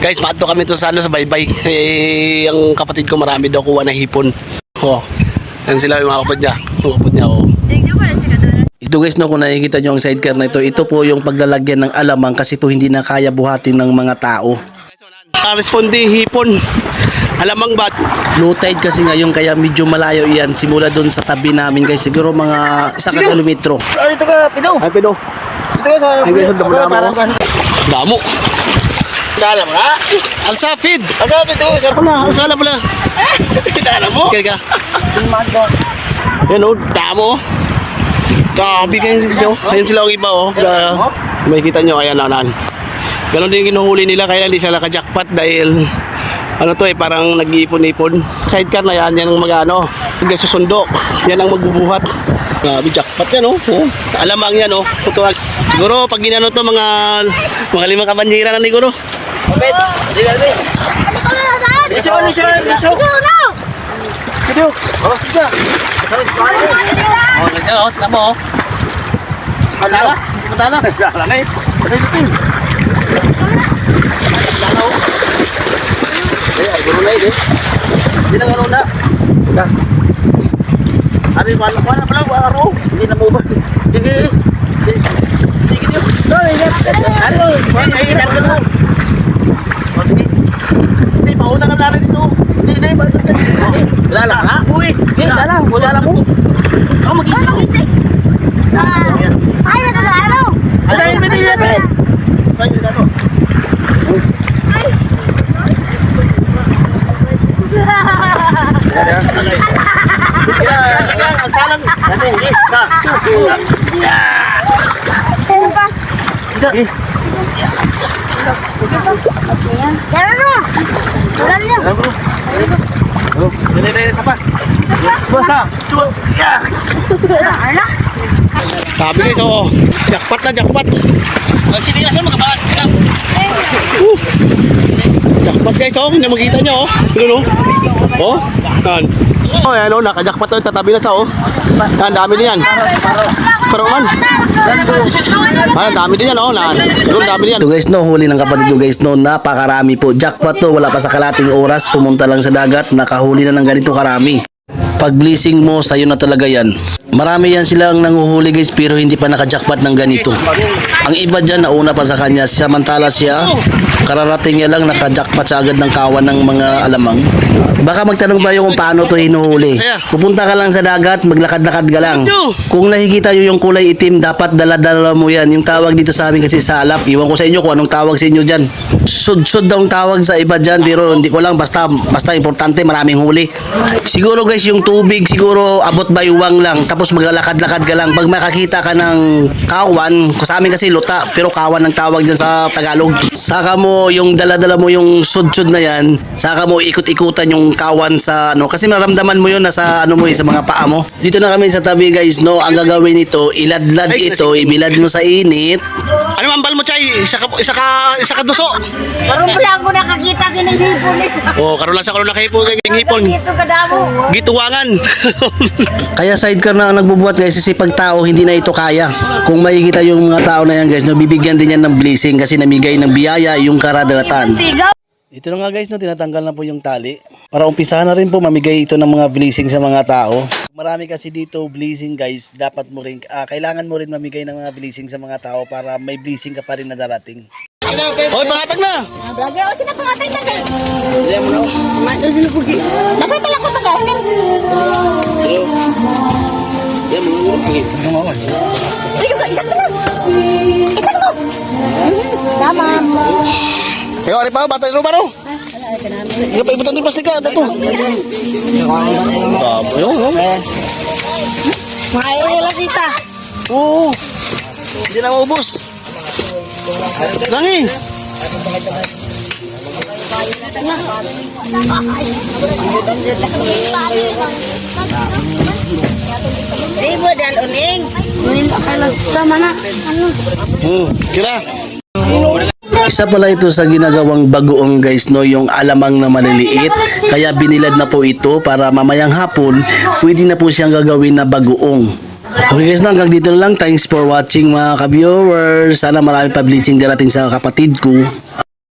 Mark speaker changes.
Speaker 1: Guys, pato kami to sa ano sa baybay. Eh, ang kapatid ko marami daw kuha na hipon. Oh. Yan sila yung mga kapatid niya. Mga kapatid niya, oh. Ito guys, no, kung nakikita nyo ang sidecar na ito, ito po yung paglalagyan ng alamang kasi po hindi na kaya buhatin ng mga tao. Ah, responde hipon. Alamang ba? Low tide kasi ngayon kaya medyo malayo yan. Simula doon sa tabi namin guys. Siguro mga isang kilometro.
Speaker 2: Ay, ito ka, Pino.
Speaker 1: Ay, pido. Damo.
Speaker 2: Dala mo na.
Speaker 1: Alsa, feed.
Speaker 2: Asa, ito, ito. Sa
Speaker 1: Pala, alsa na pala.
Speaker 2: Dala mo.
Speaker 1: Kaya ka. Yan o, damo. Grabe kayo sila. Ayan sila ang iba oh. Na, may kita nyo, ayan nanan. Ganon din kinuhuli nila kaya hindi sila ka-jackpot dahil ano to eh, parang nag-iipon-ipon. Sidecar na yan, yan ang mag-ano, susundok. Yan ang magbubuhat. Grabe, jackpot yan oh. oh. Alamang yan oh. Putuan. Siguro pag ginano to mga mga limang kabanyera na siguro.
Speaker 2: Kapit. Hindi na, hindi. Liso, liso, liso.
Speaker 1: Sige. Oh, sige. Oh, nandiyan oh, tama oh. Matala? Matala?
Speaker 2: Dala na eh. Ano ito?
Speaker 1: Eh, ay, guro na yun eh. Hindi na garo na. Na. Ano yung wala wala pala, wala ro. Hindi na mo ba? Sige. Sige. Sige niyo. Ano? Wala ay na mo. Oh, sige. Hindi, pauna ka na dito. Hindi, hindi. Wala lang ha? Uy. Wala lang. Wala lang mo. Ako mag-isa. Ano yung binigyan mo? Saan yun ano? Kaya, ang salang. Ano yung isa? Hindi, hindi, isa pa. Isa. Two. Yeah. Sabi guys, oh. Jackpot na, jackpot.
Speaker 2: Magsinilas mo, magkabahan.
Speaker 1: Jackpot guys, oh. Hindi makita nyo, oh. Ano, no? Oh, yan. Oh, yan, oh. Naka-jackpot na, tatabi na siya, oh. Yan, dami din yan. Pero man. Ah, dami din yan, oh. Na, siguro dami din yan.
Speaker 3: Ito guys no, huli ng kapatid ko guys no, napakarami po. Jackpot to, wala pa sa kalating oras, pumunta lang sa dagat, nakahuli na ng ganito karami. Pag blessing mo, sa'yo na talaga yan. Marami yan silang nanguhuli guys pero hindi pa naka-jackpot ng ganito. Ang iba dyan nauna pa sa kanya, samantala siya, kararating niya lang naka-jackpot siya agad ng kawan ng mga alamang. Baka magtanong ba yung kung paano to hinuhuli? Pupunta ka lang sa dagat, maglakad-lakad ka lang. Kung nakikita nyo yung kulay itim, dapat dala-dala mo yan. Yung tawag dito sa amin kasi sa alap. Iwan ko sa inyo kung anong tawag sa inyo dyan. Sud-sud daw tawag sa iba dyan, pero hindi ko lang. Basta, basta importante, maraming huli. Siguro guys, yung tubig, siguro abot bayuwang lang. Tapos maglalakad-lakad ka lang. Pag makakita ka ng kawan, sa amin kasi luta, pero kawan ang tawag dyan sa Tagalog. Saka mo, yung dala-dala mo yung sud-sud na yan, saka mo ikot-ikutan yung kawan sa ano. Kasi maramdaman mo yun nasa ano mo eh, sa mga paa mo. Dito na kami sa tabi guys, no. Ang gagawin nito, iladlad ito, ibilad mo sa init.
Speaker 1: Ano mambal mo, Chay? Isa ka, isa ka, isa ka duso.
Speaker 4: Lang ako nakakita sinang hipon eh.
Speaker 1: Oh, karon lang sa karon na kayo po kay hipon.
Speaker 4: Ito kadamo.
Speaker 1: Gituwangan.
Speaker 3: Kaya sidecar na ang nagbubuhat guys kasi pag tao hindi na ito kaya. Kung makikita yung mga tao na yan guys, no, bibigyan din yan ng blessing kasi namigay ng biyaya yung karadatan. Ito na nga guys, no, tinatanggal na po yung tali. Para umpisahan na rin po mamigay ito ng mga blessing sa mga tao. Marami kasi dito blessing guys, dapat mo rin, ah, kailangan mo rin mamigay ng mga blessing sa mga tao para may blessing ka pa rin na darating.
Speaker 1: Hoy, pangatag na.
Speaker 4: Vlogger o sila pangatay na. Mato sila pugi. Nasa pala ko to dahil. Sige ba, isang to. Isang to. Tama.
Speaker 1: Kayo ari pa bata ro baro. Iya pa ibutan di plastik ka dato. Babo yo.
Speaker 4: Maayos tita.
Speaker 1: Oo. Hindi na maubos. Langi.
Speaker 4: Di mo dal uning. Sama na.
Speaker 1: Hmm, kira.
Speaker 3: Isa pala ito sa ginagawang bagoong guys no, yung alamang na maliliit. Kaya binilad na po ito para mamayang hapon, pwede na po siyang gagawin na bagoong. Okay guys, hanggang dito lang. Thanks for watching mga ka-viewers. Sana marami pa blessing darating sa kapatid ko.